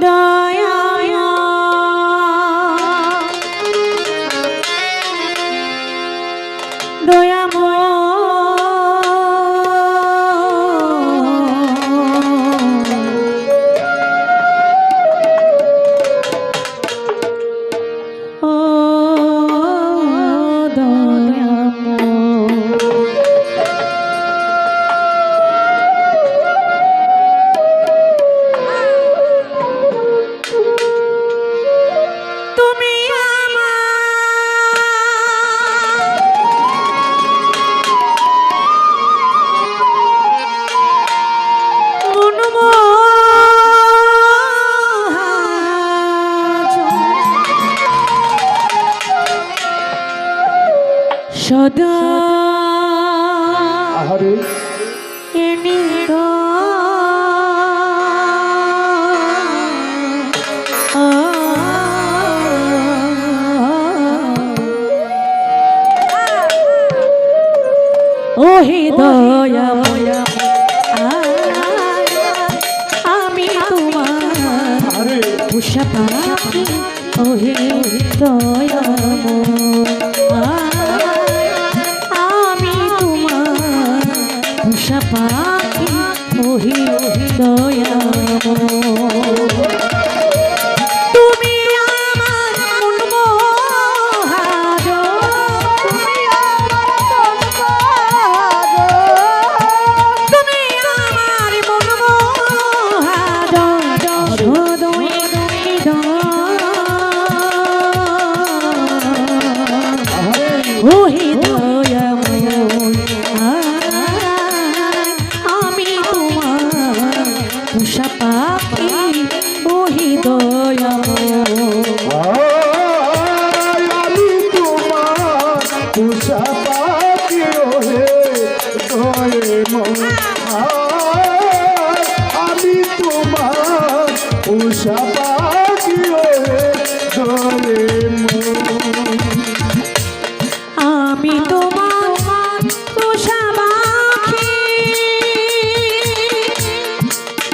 তুমি No.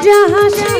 জাহাজ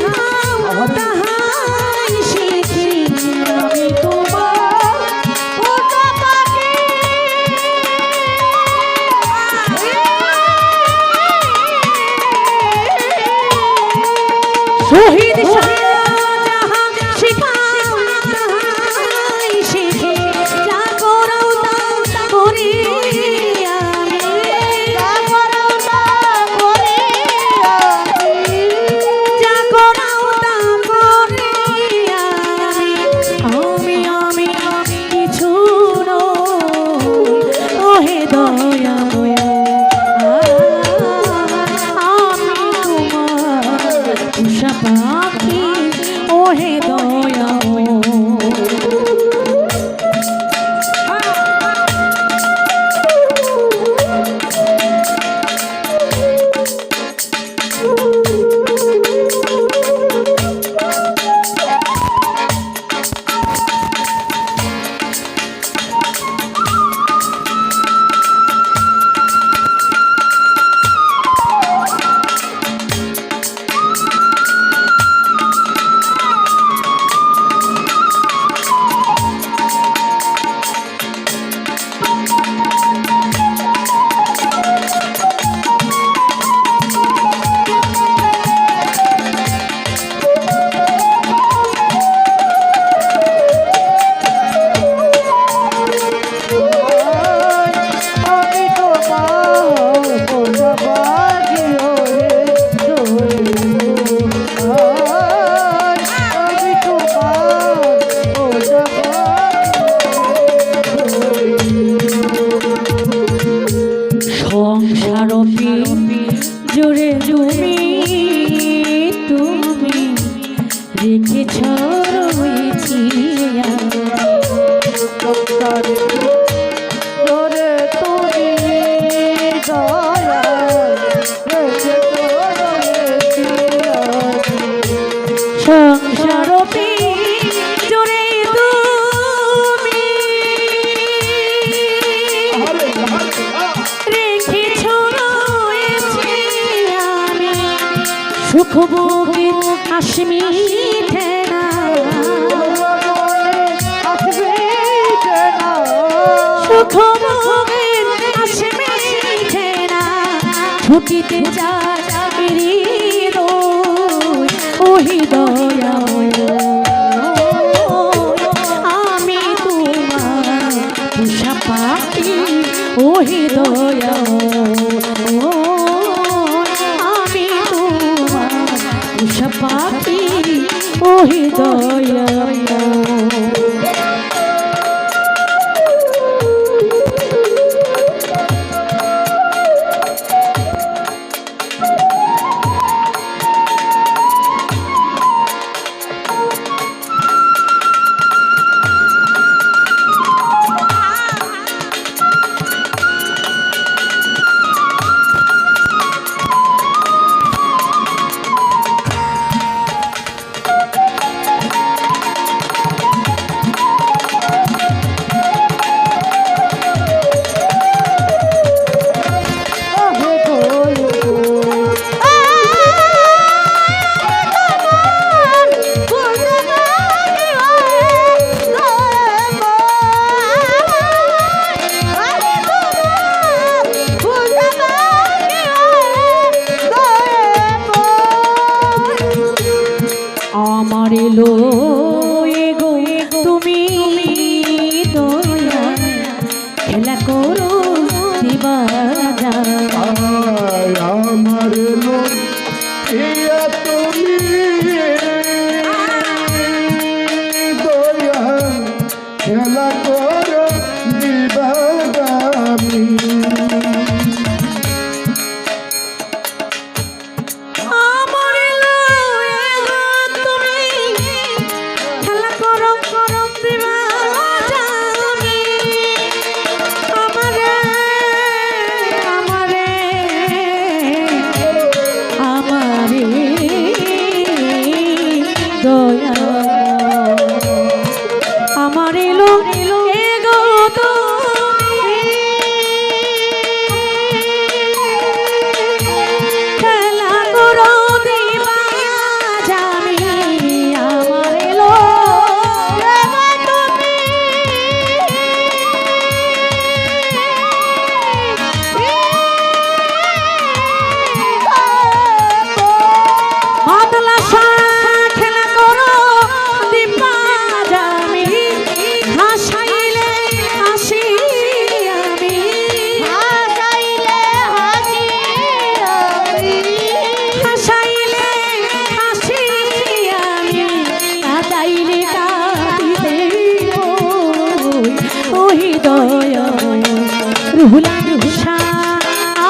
সুখ বুকে আসমি ঠেনা। সুখ বুকে আসমি ঠেনা। ছুটিতে যায় হলো এগো তুমি দয়া খেলা করো আমার তুমি রুহুলা রুষা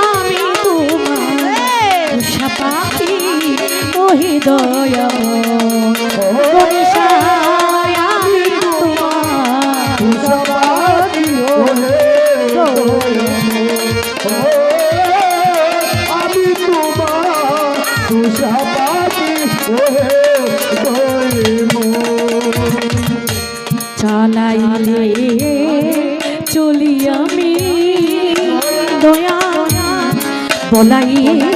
আমি তোমার রুষা পাখি ওহি চলি আমি দয়া পলাইলে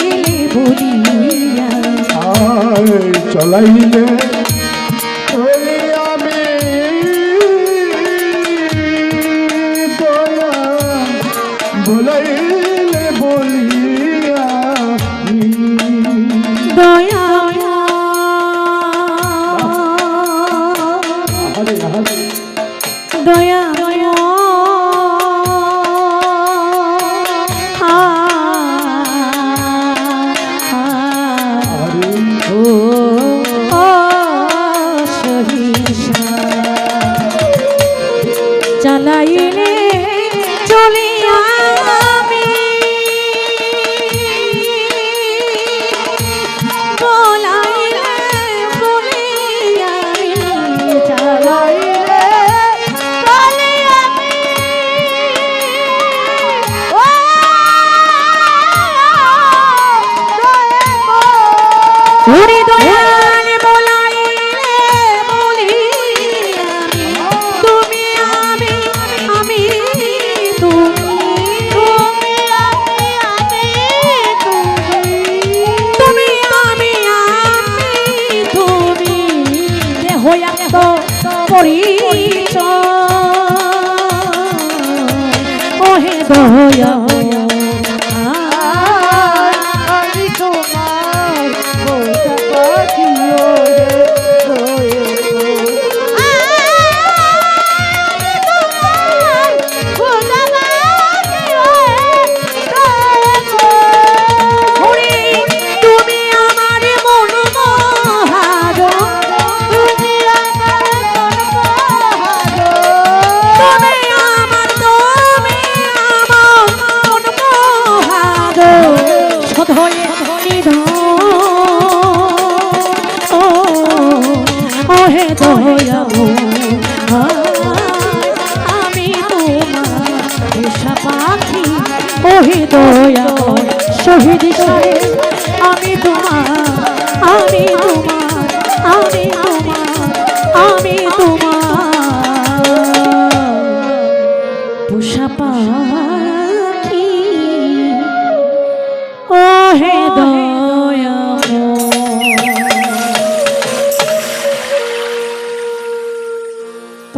বলিয়া। চলাইলে ভুলাই